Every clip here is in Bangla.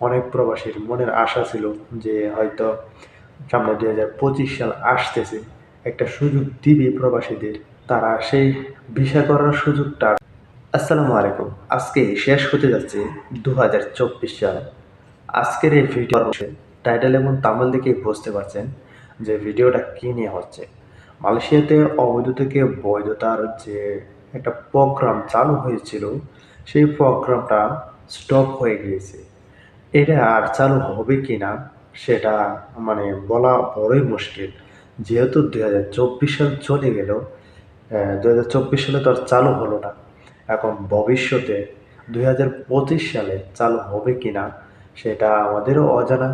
অনেক প্রবাসীর মনের আশা ছিল যে হয়তো সামনে দুই হাজার পঁচিশ সাল আসতেছে। একটা সুযোগ দিবে প্রবাসীদের। তারা সেই ভিসা করার সুযোগটা। আসসালামু আলাইকুম। আজকে শেষ হতে যাচ্ছে দু হাজার চব্বিশ সাল। আজকের এই ভিডিও টাইটেল এবং তামিল দেখেই বুঝতে পারছেন যে ভিডিওটা কী নিয়ে হচ্ছে। মালয়েশিয়াতে অবৈধ থেকে বৈধতার যে একটা প্রোগ্রাম চালু হয়েছিল, সেই প্রোগ্রামটা স্টপ হয়ে গিয়েছে। এটা আর চালু হবে কি না সেটা মানে বলা বড়ই মুশকিল। যেহেতু দু হাজার চব্বিশ সাল চলে গেল দু হাজার চব্বিশ সালে তো আর চালু হলো না। এখন ভবিষ্যতে দুই হাজার পঁচিশ সালে চালু হবে কি না সেটা আমাদেরও অজানা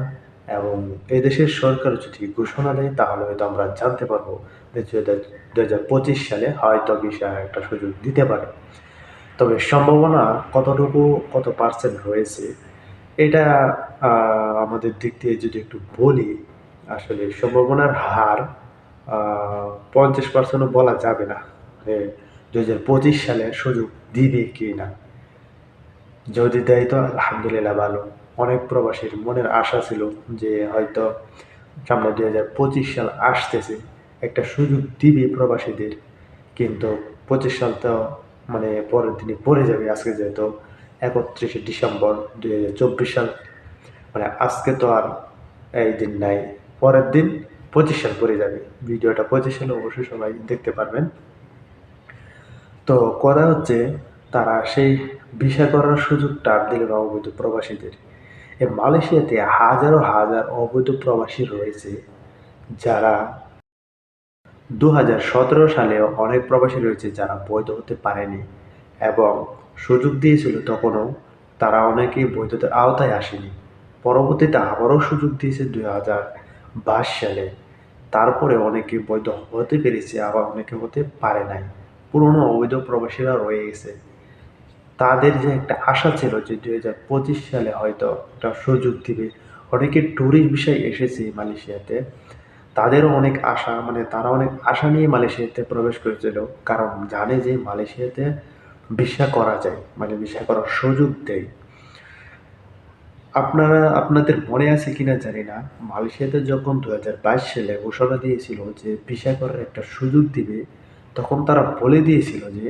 এবং এদেশের সরকার যদি ঘোষণা দেয় তাহলে হয়তো আমরা জানতে পারব যে দু হাজার পঁচিশ সালে হয়তো বিষয় একটা সুযোগ দিতে পারে। তবে সম্ভাবনা কতটুকু, কত পার্সেন্ট রয়েছে এটা আমাদের দিক দিয়ে যদি একটু বলি, আসলে সম্ভাবনার হার পঞ্চাশ পার্সেন্টও বলা যাবে না দু হাজার পঁচিশ সালে সুযোগ দিবে কি না। যদি দেয় তো আলহামদুলিল্লাহ ভালো। অনেক প্রবাসীর মনের আশা ছিল যে হয়তো সামনে দুই হাজার পঁচিশ সাল আসতেছে, একটা সুযোগ দিবে প্রবাসীদের। কিন্তু পঁচিশ সাল তো মানে পরের দিনই পড়ে যাবে আজকে যেহেতু। একত্রিশে ডিসেম্বর দুই হাজার চব্বিশ সাল। মানে আজকে তো আর এই দিন নাই, পরের দিন পঁচিশ সাল পড়ে যাবে। ভিডিওটা পঁচিশ সালে অবশ্যই সবাই দেখতে পারবেন। তো কথা হচ্ছে, তারা সেই ভিসা করার সুযোগটা দিল অবৈধ প্রবাসীদের। এই মালয়েশিয়াতে হাজারো হাজার অবৈধ প্রবাসী রয়েছে, যারা দু সালে অনেক প্রবাসী রয়েছে যারা বৈধ হতে পারেনি এবং সুযোগ দিয়েছিল তখনও তারা অনেকেই বৈধতার আওতায় আসেনি। পরবর্তীতে আবারও সুযোগ দিয়েছে দুই হাজার বাইশ সালে। তারপরে অনেকে বৈধ হতে পেরেছে, আবার অনেকে হতে পারে নাই। পুরনো অবৈধ প্রবাসীরা রয়ে গেছে। তাদের যে একটা আশা ছিল যে দুই হাজার পঁচিশ সালে হয়তো একটা সুযোগ দিবে। অনেকে ট্যুরিস্ট বিষয় এসেছে মালয়েশিয়াতে। তাদেরও অনেক আশা মানে তারা অনেক আশা নিয়ে মালয়েশিয়াতে প্রবেশ করেছিল। কারণ জানে যে মালয়েশিয়াতে ভিসা করা যায় মানে ভিসা করার সুযোগ দেয়। আপনারা, আপনাদের মনে আছে কিনা জানি না। মালয়েশিয়াতে যখন দু হাজার বাইশ সালে ঘোষণা দিয়েছিল যে ভিসা করার একটা সুযোগ দিবে, তখন তারা বলে দিয়েছিল যে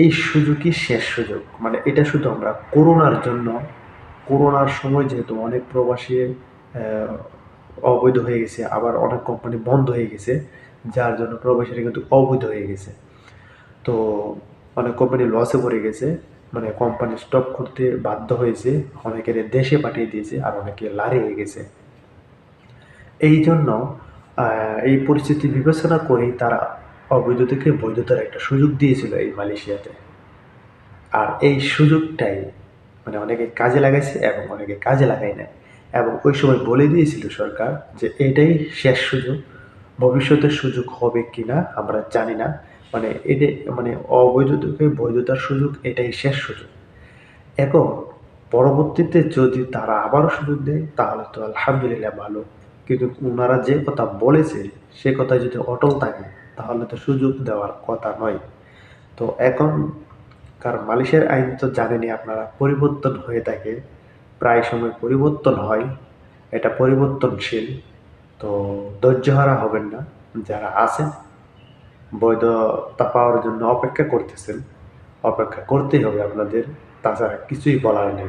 এই সুযোগই শেষ সুযোগ। মানে এটা শুধু আমরা করোনার জন্য, করোনার সময় যেহেতু অনেক প্রবাসী অবৈধ হয়ে গেছে, আবার অনেক কোম্পানি বন্ধ হয়ে গেছে, যার জন্য প্রবাসীরা কিন্তু অবৈধ হয়ে গেছে। তো অনেক কোম্পানি লসে পড়ে গেছে মানে কোম্পানি স্টপ করতে বাধ্য হয়েছে, অনেকের দেশে পাঠিয়ে দিয়েছে আর অনেকে লারে হয়ে গেছে। এই জন্য এই পরিস্থিতি বিবেচনা করেই তারা অবৈধ থেকে বৈধতার একটা সুযোগ দিয়েছিল এই মালয়েশিয়াতে। আর এই সুযোগটাই মানে অনেকে কাজে লাগাইছে এবং অনেকে কাজে লাগায় নাই। এবং ওই সময় বলে দিয়েছিল সরকার যে এটাই শেষ সুযোগ, ভবিষ্যতের সুযোগ হবে কি না আমরা জানি না। মানে এটা মানে অবৈধ থেকে বৈধতার সুযোগ, এটাই শেষ সুযোগ। এখন পরবর্তীতে যদি তারা আবারও সুযোগ দেয়, তাহলে তো আলহামদুলিল্লাহ ভালো। কিন্তু ওনারা যে কথা বলেছে, সে কথা যদি অটল থাকে, তাহলে তো সুযোগ দেওয়ার কথা নয়। তো এখন, কারণ মালয়েশিয়ার আইন তো জানেনই আপনারা, পরিবর্তন হয়ে থাকে। প্রায় সময় পরিবর্তন হয়। এটা পরিবর্তনশীল। তো ধৈর্যহারা হবেন না। যারা আছেন বৈধতা পাওয়ার জন্য অপেক্ষা করতেছেন। অপেক্ষা করতেই হবে আপনাদের। তাছাড়া কিছুই বলার নেই।